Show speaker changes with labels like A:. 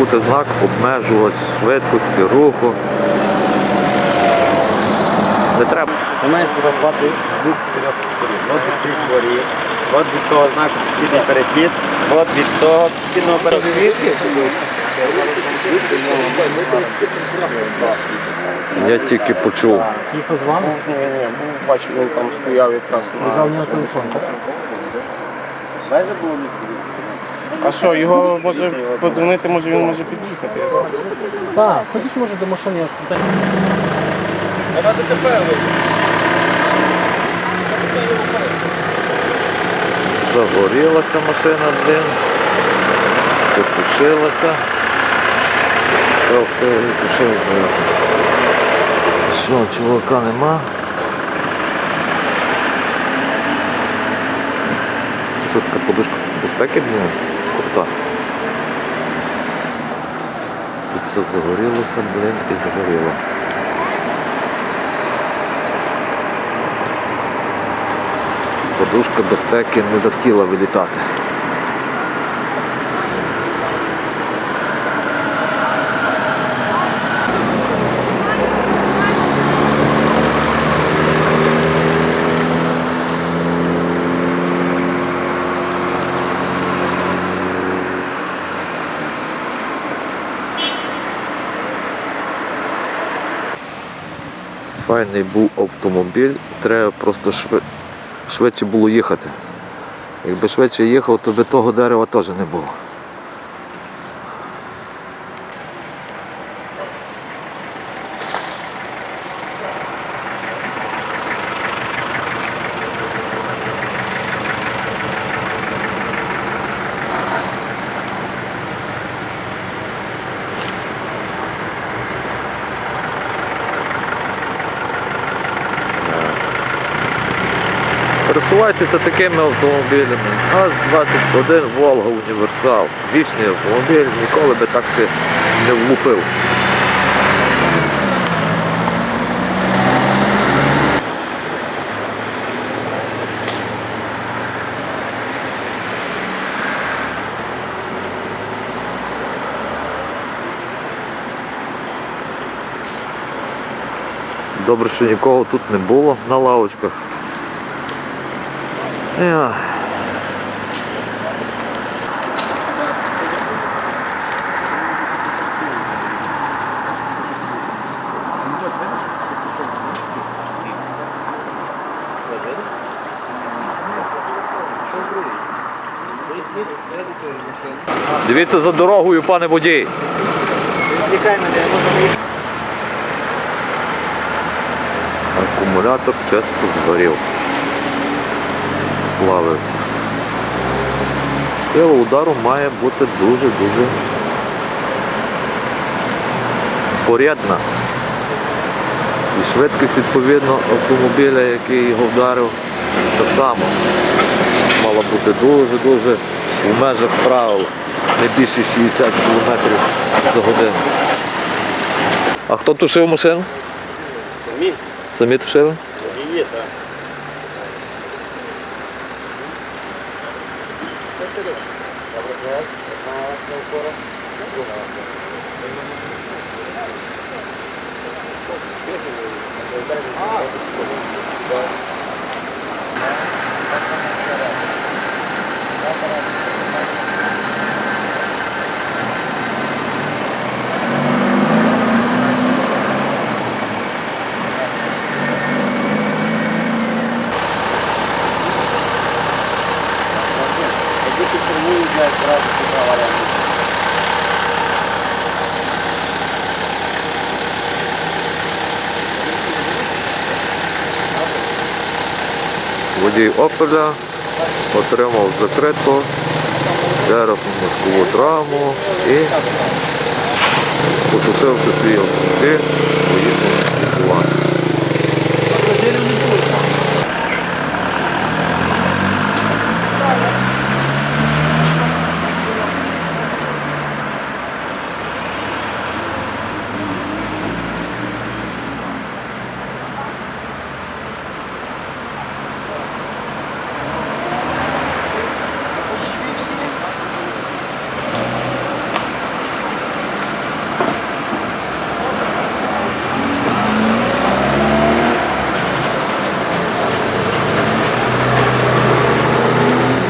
A: бути знак обмежувач швидкості руху. Не треба.
B: Немає зарплати двох трьох сторін. От від тих дворів, от від того знаку східний перехід, от від того східного перехід.
A: Я тільки почув.
C: Їхав з вами?
B: Ні, ні, був, бачу, він там стояв якраз на...
C: Взяв нього телефон, так?
D: А що, його може подзвонити, може він може під'їхати.
C: Так, ходіть може до машини, я спитаю.
A: Загорілася машина, блин. Потушилася. Ох, ти. Що, чувака нема? Що така подушка безпеки, блин? Крута. Тут все загорілося, блин, і загоріло. Подушка безпеки не захотіла вилітати. Файний був автомобіль, треба просто швид... швидше було їхати. Якби швидше їхав, то би того дерева теж не було. Пересувайтеся такими автомобілями. АЗ-21 Волга Універсал. Вічний автомобіль, ніколи би так си не влупив. Добре, що нікого тут не було на лавочках. Ех. Дивіться за дорогою, пане водій. Акумулятор часто згорів. Сплавився. Сила удару має бути дуже-дуже порядна. І швидкість відповідно автомобіля, який його вдарив, так само мала бути дуже-дуже в межах правил, не більше 60 км за годину. А хто тушив машину?
B: Самі?
A: Самі тушили?
B: І є, так. Gracias.
A: Водій Опеля отримав закриту черепно мозкову травму і потушився свій автомобіль.